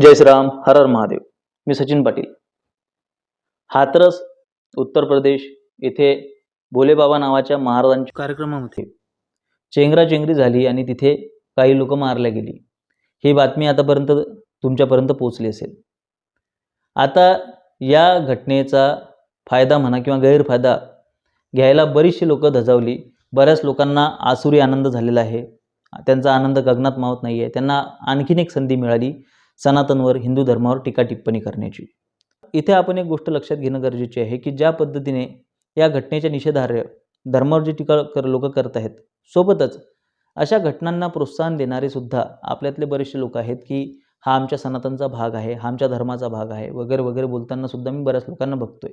जय श्रीराम हर हर महादेव. मी सचिन पाटील. हाथरस उत्तर प्रदेश येथे भोलेबाबा नावाच्या महाराजांच्या कार्यक्रमामध्ये चेंगराचेंगरी झाली आणि तिथे काही लोक मारल्या गेली. ही बातमी आतापर्यंत तुमच्यापर्यंत पोहोचली असेल. आता या घटनेचा फायदा म्हणा किंवा गैरफायदा घ्यायला बरीचशी लोक धजावली. बऱ्याच लोकांना आसुरी आनंद झालेला आहे. त्यांचा आनंद गगनात मावत नाही आहे त्यांना आणखीन एक संधी मिळाली. सनातनवर हिंदू धर्मावर टीका टिप्पणी करण्याची. इथे आपण एक गोष्ट लक्षात घेणं गरजेचे आहे की ज्या पद्धतीने या घटनेच्या निषेधार्ह धर्मावर जी टीका कर लोक करत आहेत सोबतच अशा घटनांना प्रोत्साहन देणारे सुद्धा आपल्यातले बरेचसे लोक आहेत की हा आमच्या सनातनचा भाग आहे हा आमच्या धर्माचा भाग आहे वगैरे वगैरे बोलताना सुद्धा मी बऱ्याच लोकांना बघतोय.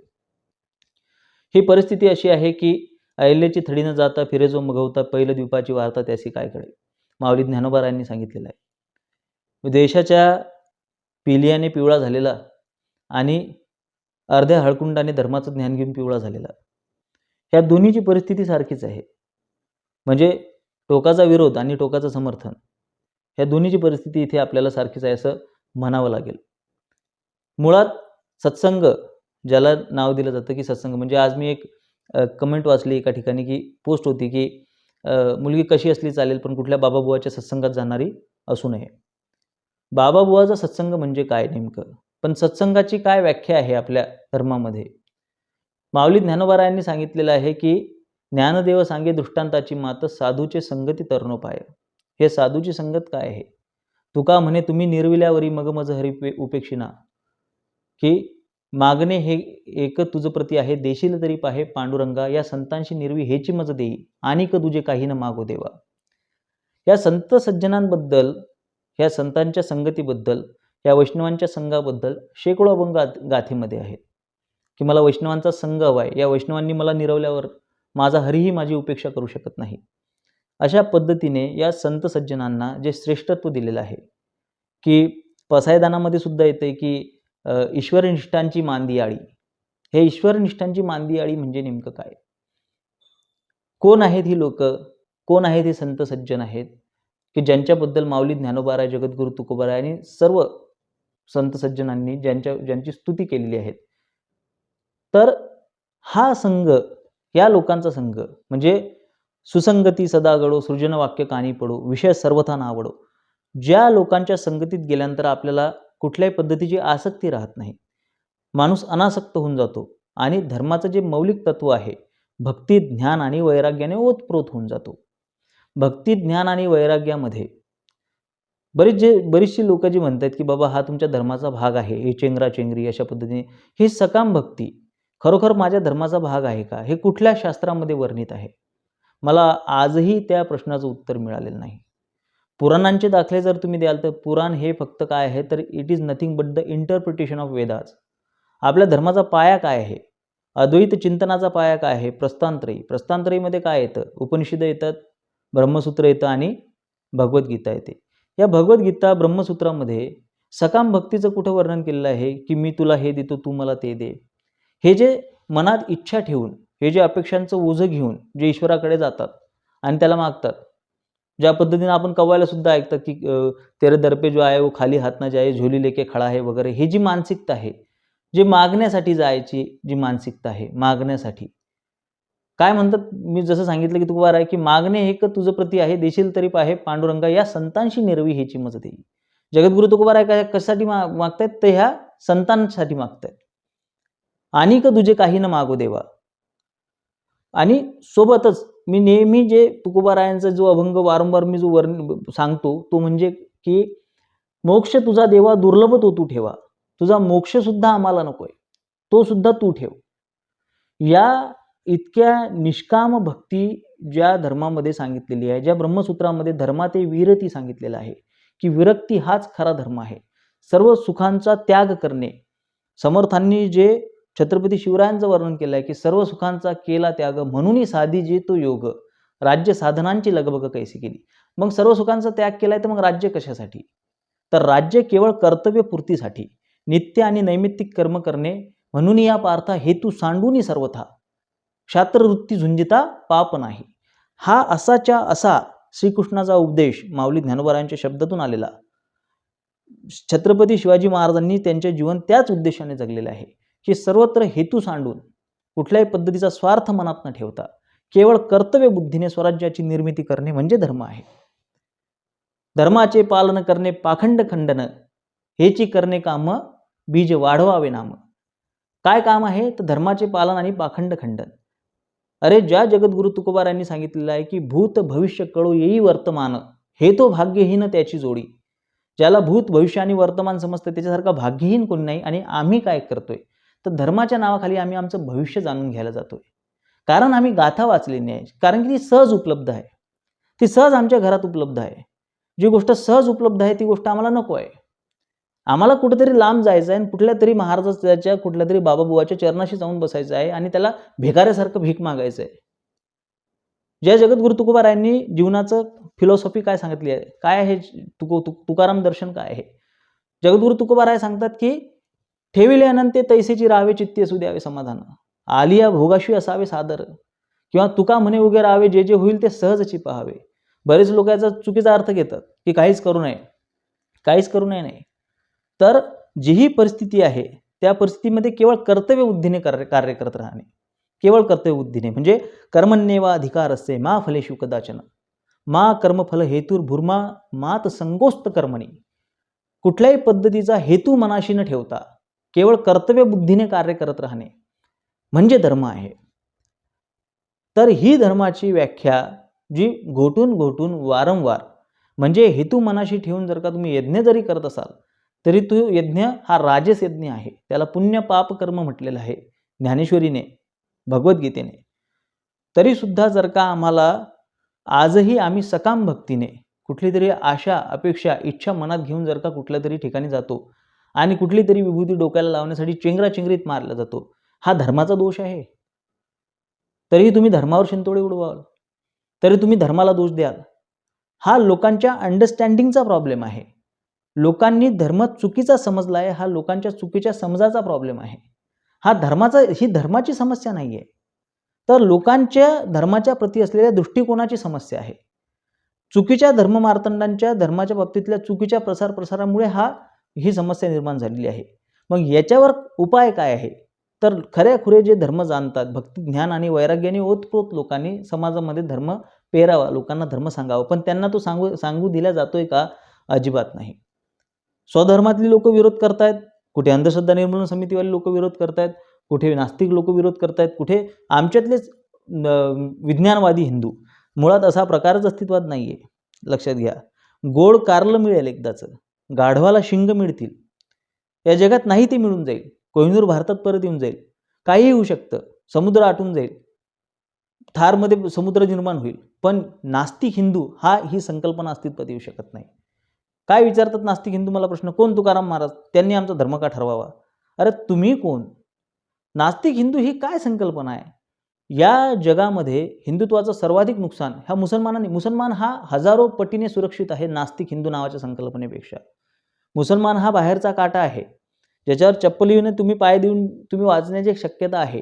ही परिस्थिती अशी आहे की अहिल्याची थडी न जाता फिरेजो मगवता पहिलं द्वीपाची वार्ता त्याशी काय कळे माऊली ज्ञानोबारांनी सांगितलेलं आहे. देशाच्या पिलियाने पिवळा झालेला आणि अर्ध्या हळकुंडाने धर्माचं ज्ञान घेऊन पिवळा झालेला. ह्या दोन्हीची परिस्थिती सारखीच आहे. म्हणजे टोकाचा विरोध आणि टोकाचं समर्थन. ह्या दोन्हीची परिस्थिती इथे आपल्याला सारखीच आहे असं म्हणावं लागेल. मुळात सत्संग ज्याला नाव दिलं जातं की सत्संग म्हणजे आज मी एक कमेंट वाचली एका ठिकाणी की पोस्ट होती की मुलगी कशी असली चालेल पण कुठल्या बाबाबुवाच्या सत्संगात जाणारी असू नये. बाबाबुवाचा सत्संग म्हणजे काय नेमकं? पण सत्संगाची काय व्याख्या आहे आपल्या धर्मामध्ये? माऊली ज्ञानोबारायांनी सांगितलेलं आहे की ज्ञानदेव सांगे दृष्टांताची मात साधूचे संगती तरणोपाय. हे साधूची संगत काय आहे? तुका म्हणे तुम्ही निर्विल्यावरी मग मज हरी उपेक्षिना की मागणे हे एक तुझ प्रती आहे देशील तरी पाहे पांडुरंगा या संतांशी निर्वी हेची मज देई आणि क तुझे काही न मागो देवा. या संत सज्जनांबद्दल ह्या संतांच्या संगतीबद्दल या वैष्णवांच्या संघाबद्दल शेकडो अभंग गाथेमध्ये आहेत. की मला वैष्णवांचा संघ हवा आहे या वैष्णवांनी मला निरवल्यावर माझा हरीही माझी उपेक्षा करू शकत नाही. अशा पद्धतीने या संत सज्जनांना जे श्रेष्ठत्व दिलेलं आहे की पसायदानामध्ये सुद्धा येते की ईश्वरनिष्ठांची मांदियाळी. हे ईश्वरनिष्ठांची मांदियाळी म्हणजे नेमकं काय? कोण आहेत ही लोक? कोण आहेत हे संत सज्जन आहेत? की ज्यांच्याबद्दल माऊली ज्ञानोबाराय जगद्गुरु तुकोबाराय आणि सर्व संत सज्जनांनी ज्यांच्या ज्यांची स्तुती केलेली आहे तर हा संघ या लोकांचा संघ म्हणजे सुसंगती सदा घडो सृजन वाक्य कानी पडो विषय सर्वथा नावडो ज्या लोकांच्या संगतीत गेल्यानंतर आपल्याला कुठल्याही पद्धतीची आसक्ती राहत नाही. माणूस अनासक्त होऊन जातो आणि धर्माचं जे मौलिक तत्व आहे भक्ती ज्ञान आणि वैराग्याने ओतप्रोत होऊन जातो. भक्ती ज्ञान आणि वैराग्यामध्ये. बरीच जे बरीचशी लोक जी म्हणतात की बाबा हा तुमच्या धर्माचा भाग आहे. हे चेंगरा चेंगरी अशा पद्धतीने. ही सकाम भक्ती खरोखर माझ्या धर्माचा भाग आहे का? हे कुठल्या शास्त्रामध्ये वर्णित आहे? मला आजही त्या प्रश्नाचं उत्तर मिळालेलं नाही. पुराणांचे दाखले जर तुम्ही द्याल तर पुराण हे फक्त काय आहे तर it is nothing but the interpretation of Vedas आपल्या धर्माचा पाया काय आहे? अद्वैत चिंतनाचा पाया काय आहे? प्रस्तांत्रयी प्रस्तांत्रयीमध्ये काय येतं? उपनिषदं येतात. ब्रह्मसूत्र येतं आणि भगवद्गीता येते. या भगवद्गीता ब्रह्मसूत्रामध्ये सकाम भक्तीचं कुठं वर्णन केलेलं आहे? की मी तुला हे देतो तू मला ते दे. हे जे मनात इच्छा ठेवून हे जे अपेक्षांचं ओझं घेऊन जे ईश्वराकडे जातात आणि त्याला मागतात ज्या पद्धतीनं आपण कवायला सुद्धा ऐकतात की तेरे दर्पे जो आहे वो खाली हात ना जाय झोली लेके खडा आहे वगैरे हे जी मानसिकता आहे जे मागण्यासाठी जायची जी मानसिकता आहे मागण्यासाठी काय म्हणतात? मी जसं सांगितलं की तुकारार आहे की मागणे हे क तुझं प्रती आहे देशील तरी पाहे पांडुरंगा या संतांशी निरवी ह्याची मजत येईल जगद्गुरु तुकोबार आहे काय कशासाठी माग मागतायत? तर ह्या संतांसाठी मागतायत. आणि क तुझे काही न मागो देवा. आणि सोबतच मी नेहमी जे तुकोबारायांचा जो अभंग वारंवार मी जो वर्ण सांगतो तो म्हणजे की मोक्ष तुझा देवा दुर्लभ तो तू ठेवा. तुझा मोक्ष सुद्धा आम्हाला नकोय. तो सुद्धा तू ठेव. या इतक्या निष्काम भक्ती ज्या धर्मामध्ये सांगितलेली आहे ज्या ब्रह्मसूत्रामध्ये धर्माते विरती सांगितलेलं आहे की विरक्ती हाच खरा धर्म आहे. सर्व सुखांचा त्याग करणे. समर्थांनी जे छत्रपती शिवरायांचं वर्णन केलं आहे की सर्व सुखांचा केला त्याग म्हणूनही साधी जे तो योग राज्य साधनांची लगबग कैसी केली. मग सर्व सुखांचा त्याग केलाय तर मग राज्य कशासाठी? तर राज्य केवळ कर्तव्यपूर्तीसाठी नित्य आणि नैमित्तिक कर्म करणे म्हणून या पार्था हेतू सांडूनी सर्वथा. क्षात्रवृत्ती झुंजिता पाप नाही. हा असाच्या असा श्रीकृष्णाचा उपदेश माऊली ज्ञानोबारायांच्या शब्दातून आलेला. छत्रपती शिवाजी महाराजांनी त्यांचे जीवन त्याच उद्देशाने जगलेलं आहे. की सर्वत्र हेतू सांडून कुठल्याही पद्धतीचा स्वार्थ मनात न ठेवता केवळ कर्तव्य बुद्धीने स्वराज्याची निर्मिती करणे म्हणजे धर्म आहे. धर्माचे पालन करणे पाखंड खंडन हेची करणे काम बीज वाढवावे नाम. काय काम आहे? तर धर्माचे पालन आणि पाखंड खंडन. अरे ज्या जगद्गुरु तुकोबारांनी सांगितलेलं आहे की भूत भविष्य कळो येई वर्तमान हे तो भाग्यहीन त्याची जोडी. ज्याला भूत भविष्य आणि वर्तमान समजतं त्याच्यासारखा भाग्यहीन कोणी नाही आणि आम्ही काय करतोय? तर धर्माच्या नावाखाली आम्ही आमचं भविष्य जाणून घ्यायला जातोय. कारण आम्ही गाथा वाचलेली नाही कारण की ती सहज उपलब्ध आहे. ती सहज आमच्या घरात उपलब्ध आहे. जी गोष्ट सहज उपलब्ध आहे ती गोष्ट आम्हाला नको आहे. आम्हाला कुठेतरी लांब जायचं आहे आणि कुठल्या तरी महाराजाच्या कुठल्या तरी बाबाबुवाच्या चरणाशी जाऊन बसायचं आहे आणि त्याला भेगाऱ्यासारखं भीक मागायचं आहे. ज्या जगद्गुरु तुकोबारायांनी जीवनाचं फिलॉसॉफी काय सांगितली आहे? काय आहे तुको तु तुकाराम दर्शन काय आहे? जगद्गुरु तुकोबाराय सांगतात की ठेविले अनंते तैसेची राहावे चित्ती असू द्यावे समाधान. आलिया भोगाशी असावे सादर. किंवा तुका म्हणे उगे राहावे जे जे होईल ते सहजची पाहावे. बरेच लोक याचा चुकीचा अर्थ घेतात की काहीच करू नये. काहीच करू नये नाही. तर जी ही परिस्थिती आहे त्या परिस्थितीमध्ये केवळ कर्तव्य बुद्धीने कार्य कार्य करत राहणे. केवळ कर्तव्य बुद्धीने म्हणजे कर्मण्येवा अधिकार असते मा फलेशु कदाचन. मा कर्मफल हेतूर भूर्मा मात संगोस्त कर्मणी. कुठल्याही पद्धतीचा हेतू मनाशी न ठेवता केवळ कर्तव्य बुद्धीने कार्य करत राहणे म्हणजे धर्म आहे. तर ही धर्माची व्याख्या जी घोटून घोटून वारंवार म्हणजे हेतू मनाशी ठेवून जर का तुम्ही यज्ञ जरी करत असाल तरी तो यज्ञ हा राजस यज्ञ आहे. त्याला पुण्य पाप कर्म म्हटलेलं आहे. ज्ञानेश्वरीने भगवद्गीतेने. तरीसुद्धा जर का आम्हाला आजही आम्ही सकाम भक्तीने कुठली तरी आशा अपेक्षा इच्छा मनात घेऊन जर का कुठल्या तरी ठिकाणी जातो आणि कुठली तरी विभूती डोक्याला लावण्यासाठी चेंगराचेंगरीत मारला जातो हा धर्माचा दोष आहे. तरीही तुम्ही धर्मावर शिंतोडे उडवाल. तरी तुम्ही धर्माला दोष द्याल. हा लोकांच्या अंडरस्टँडिंगचा प्रॉब्लेम आहे. लोकांनी धर्म चुकीचा समजला आहे हा लोकांच्या चुकीच्या समजाचा प्रॉब्लेम आहे. हा धर्माचा ही धर्माची समस्या नाही आहे तर लोकांच्या धर्माच्या प्रती असलेल्या दृष्टिकोनाची समस्या आहे. चुकीच्या धर्ममार्तंडांच्या धर्माच्या बाबतीतल्या चुकीच्या प्रसार प्रसारामुळे हा ही समस्या निर्माण झालेली आहे. मग याच्यावर उपाय काय आहे? तर खऱ्याखुरे जे धर्म जाणतात भक्ती ज्ञान आणि वैराग्याने ओतप्रोत लोकांनी समाजामध्ये धर्म पेरावा लोकांना धर्म सांगावा. पण त्यांना तो सांगू सांगू दिला जातोय का? अजिबात नाही. स्वधर्मातली लोक विरोध करतायत कुठे अंधश्रद्धा निर्मूलन समितीवाले लोक विरोध करतायत कुठे नास्तिक लोक विरोध करतायत कुठे आमच्यातलेच विज्ञानवादी हिंदू. मुळात असा प्रकारच अस्तित्वात नाही आहे लक्षात घ्या. गोड कारलं मिळेल एकदाचं. गाढवाला शिंग मिळतील. या जगात नाही ते मिळून जाईल. कोहिनूर भारतात परत येऊन जाईल. काही होऊ शकतं. समुद्र आटून जाईल. थारमध्ये समुद्र निर्माण होईल. पण नास्तिक हिंदू हा ही संकल्पना अस्तित्वात येऊ शकत नाही. काय विचारतात नास्तिक हिंदू मला प्रश्न? कोण तुकाराम महाराज? त्यांनी आमचा धर्म का ठरवावा? अरे तुम्ही कोण? नास्तिक हिंदू ही काय संकल्पना आहे? या जगामध्ये हिंदुत्वाचं सर्वाधिक नुकसान ह्या मुसलमानांनी मुसलमान हा हजारो पटीने सुरक्षित आहे नास्तिक हिंदू नावाच्या संकल्पनेपेक्षा. मुसलमान हा बाहेरचा काटा आहे ज्याच्यावर चप्पलीने तुम्ही पाय देऊन तुम्ही वाचण्याची शक्यता आहे.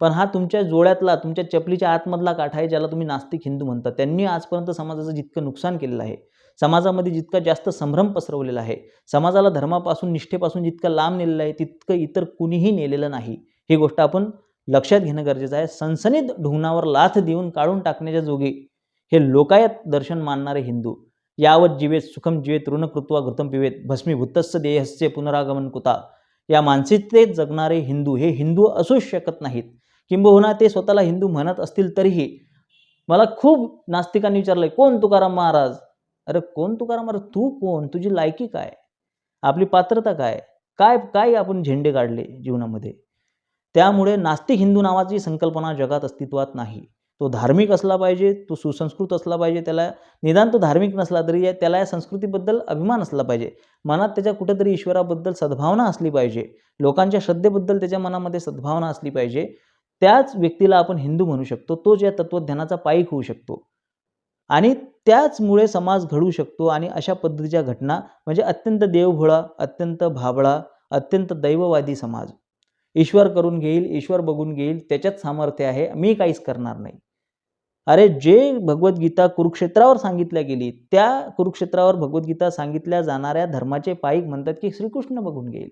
पण हा तुमच्या जोड्यातला तुमच्या चपलीच्या आतमधला काठा आहे ज्याला तुम्ही नास्तिक हिंदू म्हणता. त्यांनी आजपर्यंत समाजाचं जितकं नुकसान केलेलं आहे समाजामध्ये जितका जास्त संभ्रम पसरवलेला आहे समाजाला धर्मापासून निष्ठेपासून जितकं लांब नेलेलं आहे तितकं इतर कुणीही नेलेलं नाही. ही गोष्ट आपण लक्षात घेणं गरजेचं आहे. सनसनीत ढुंगणावर लाथ देऊन काढून टाकण्याच्या जोगे हे लोकायत दर्शन मानणारे हिंदू. यावत जीवेत सुखम जीवेत ऋणकृत्वा घृतम पिवेत भस्मीभूतस्य देहस्य पुनरागमन कुता. या मानसिकतेत जगणारे हिंदू हे हिंदू असूच शकत नाहीत. किंबहुना ते स्वतःला हिंदू म्हणत असतील तरीही मला खूप नास्तिकांनी विचारलंय कोण तुकाराम महाराज? अरे कोण तुकाराम? अरे तू कोण? तुझी लायकी काय? आपली पात्रता काय? काय काय आपण झेंडे काढले जीवनामध्ये? त्यामुळे नास्तिक हिंदू नावाची संकल्पना जगात अस्तित्वात नाही. तो धार्मिक असला पाहिजे तो सुसंस्कृत असला पाहिजे त्याला निदान तो धार्मिक नसला तरी त्याला या संस्कृतीबद्दल अभिमान असला पाहिजे. मनात त्याच्या कुठेतरी ईश्वराबद्दल सद्भावना असली पाहिजे. लोकांच्या श्रद्धेबद्दल त्याच्या मनामध्ये सद्भावना असली पाहिजे. त्याच व्यक्तीला आपण हिंदू म्हणू शकतो. तोच या तत्त्वज्ञानाचा पायिक होऊ शकतो. आणि त्याचमुळे समाज घडू शकतो आणि अशा पद्धतीच्या घटना म्हणजे अत्यंत देवभोळा अत्यंत भाबळा अत्यंत दैववादी समाज. ईश्वर करून घेईल ईश्वर बघून घेईल त्याच्यात सामर्थ्य आहे मी काहीच करणार नाही. अरे जे भगवद्गीता कुरुक्षेत्रावर सांगितल्या गेली त्या कुरुक्षेत्रावर भगवद्गीता सांगितल्या जाणाऱ्या धर्माचे पाईक म्हणतात की श्रीकृष्ण बघून घेईल.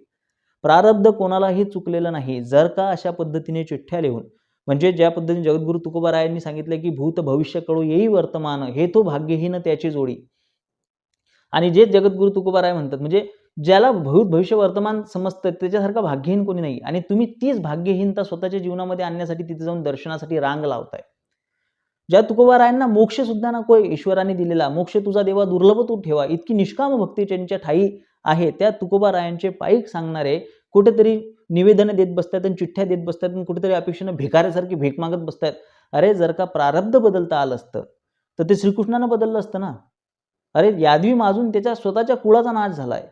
प्रारब्ध कोणालाही चुकलेलं नाही जर का अशा पद्धतीने चिठ्ठ्या लिहून म्हणजे ज्या पद्धतीने जगद्गुरु तुकोबारायांनी सांगितलं की भूत भविष्य कळू येई वर्तमान हे तो भाग्यहीन त्याची जोडी. आणि जे जगद्गुरु तुकोबाराय म्हणतात म्हणजे ज्याला भूत भविष्य वर्तमान समजतं त्याच्यासारखा भाग्यहीन कोणी नाही आणि तुम्ही तीच भाग्यहीनता स्वतःच्या जीवनामध्ये आणण्यासाठी तिथे जाऊन दर्शनासाठी रांग लावताय. ज्या तुकोबारायांना मोक्ष सुद्धा नको ईश्वराने दिलेला मोक्ष तुझा देवा दुर्लभ तू ठेवा इतकी निष्काम भक्ती त्यांच्या ठाई आहे त्या तुकोबारायांचे पायीक सांगणारे कुठेतरी निवेदनं देत बसतात आणि चिठ्ठ्या देत बसतात आणि कुठेतरी अपेक्षेनं भिकाऱ्यासारखी भीक मागत बसतात अरे जर का प्रारब्ध बदलता आलं असतं तर ते श्रीकृष्णानं बदललं असतं ना? अरे यादवी माजून त्याच्या स्वतःच्या कुळाचा नाश झालाय.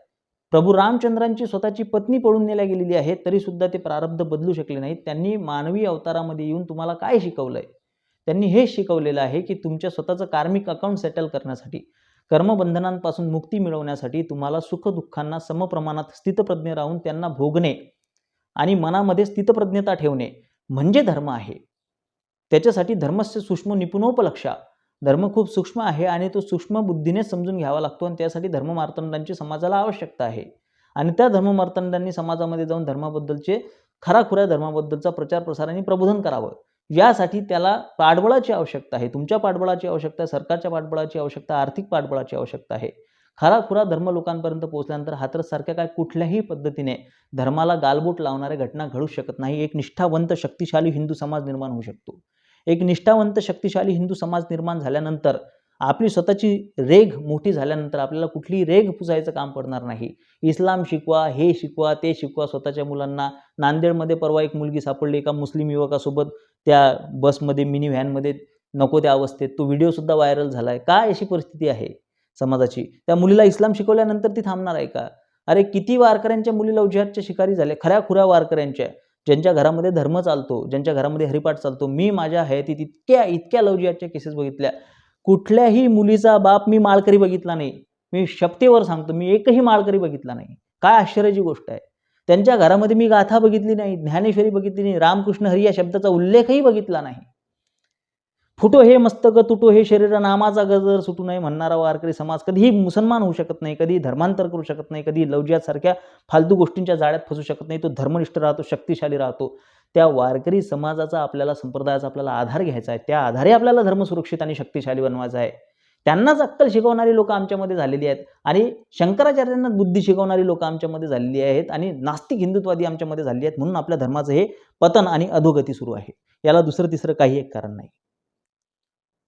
प्रभू रामचंद्रांची स्वतःची पत्नी पळून नेल्या गेलेली आहे तरीसुद्धा ते प्रारब्ध बदलू शकले नाहीत. त्यांनी मानवी अवतारामध्ये येऊन तुम्हाला काय शिकवलंय? त्यांनी हे शिकवलेलं आहे की तुमच्या स्वतःचं कार्मिक अकाउंट सेटल करण्यासाठी कर्मबंधनांपासून मुक्ती मिळवण्यासाठी तुम्हाला सुखदुःखांना समप्रमाणात स्थितप्रज्ञ राहून त्यांना भोगणे आणि मनामध्ये स्थितप्रज्ञता ठेवणे म्हणजे धर्म आहे. त्याच्यासाठी धर्मस्य सूक्ष्म निपुणोपलक्षा. धर्म खूप सूक्ष्म आहे आणि तो सूक्ष्म बुद्धीने समजून घ्यावा लागतो आणि त्यासाठी धर्ममार्तंडांची समाजाला आवश्यकता आहे. आणि त्या धर्ममार्तंडांनी समाजामध्ये जाऊन धर्माबद्दलचे खराखुऱ्या धर्माबद्दलचा प्रचार प्रसार आणि प्रबोधन करावं. यासाठी त्याला पाठबळाची आवश्यकता आहे. तुमच्या पाठबळाची आवश्यकता सरकारच्या पाठबळाची आवश्यकता आर्थिक पाठबळाची आवश्यकता आहे. खराखुरा धर्म लोकांपर्यंत पोहोचल्यानंतर हातरसारख्या काय कुठल्याही पद्धतीने धर्माला गालबोट लावणाऱ्या घटना घडू शकत नाही. एक निष्ठावंत शक्तिशाली हिंदू समाज निर्माण होऊ शकतो. एक निष्ठावंत शक्तिशाली हिंदू समाज निर्माण झाल्यानंतर आपली स्वतःची रेघ मोठी झाल्यानंतर आपल्याला कुठलीही रेघ पुसायचं काम पडणार नाही. इस्लाम शिकवा हे शिकवा ते शिकवा. स्वतःच्या मुलांना नांदेडमध्ये परवा एक मुलगी सापडली एका मुस्लिम युवकासोबत. त्या बसमध्ये मिनी व्हॅनमध्ये नको त्या अवस्थेत. तो व्हिडिओसुद्धा व्हायरल झाला आहे काय अशी परिस्थिती आहे? समाजाची. त्या मुलीला इस्लाम शिकवल्यानंतर ती थांबणार आहे का? अरे किती वारकऱ्यांच्या मुली लवजिहादच्या शिकारी झाल्या खऱ्या खुऱ्या वारकऱ्यांच्या. ज्यांच्या घरामध्ये धर्म चालतो ज्यांच्या घरामध्ये हरिपाठ चालतो मी माझ्या हयातीत इतक्या इतक्या लवजिहादच्या केसेस बघितल्या. कुठल्याही मुलीचा बाप मी माळकरी बघितला नाही. मी शपतेवर सांगतो मी एकही माळकरी बघितला नाही. काय आश्चर्याची गोष्ट आहे. त्यांच्या घरामध्ये मी गाथा बघितली नाही ज्ञानेश्वरी बघितली नाही रामकृष्ण हरी या शब्दाचा उल्लेखही बघितला नाही. फुटो हे मस्तक तुटो हे शरीर नामाचा गजर सुटू नये म्हणणारा वारकरी समाज कधीही मुसलमान होऊ शकत नाही कधी धर्मांतर करू शकत नाही कधी लवजियासारख्या फालतू गोष्टींच्या जाळ्यात फसू शकत नाही तो धर्मनिष्ठ राहतो शक्तिशाली राहतो. त्या वारकरी समाजाचा आपल्याला संप्रदायाचा आपल्याला आधार घ्यायचा आहे. त्या आधारे आपल्याला धर्म सुरक्षित आणि शक्तिशाली बनवायचा आहे. त्यांनाच अक्कल शिकवणारी लोक आमच्यामध्ये झालेली आहेत आणि शंकराचार्यांना बुद्धी शिकवणारी लोक आमच्यामध्ये झालेली आहेत आणि नास्तिक हिंदुत्वादी आमच्यामध्ये झालेली आहेत म्हणून आपल्या धर्माचं हे पतन आणि अधोगती सुरू आहे. याला दुसरं तिसरं काही एक कारण नाही.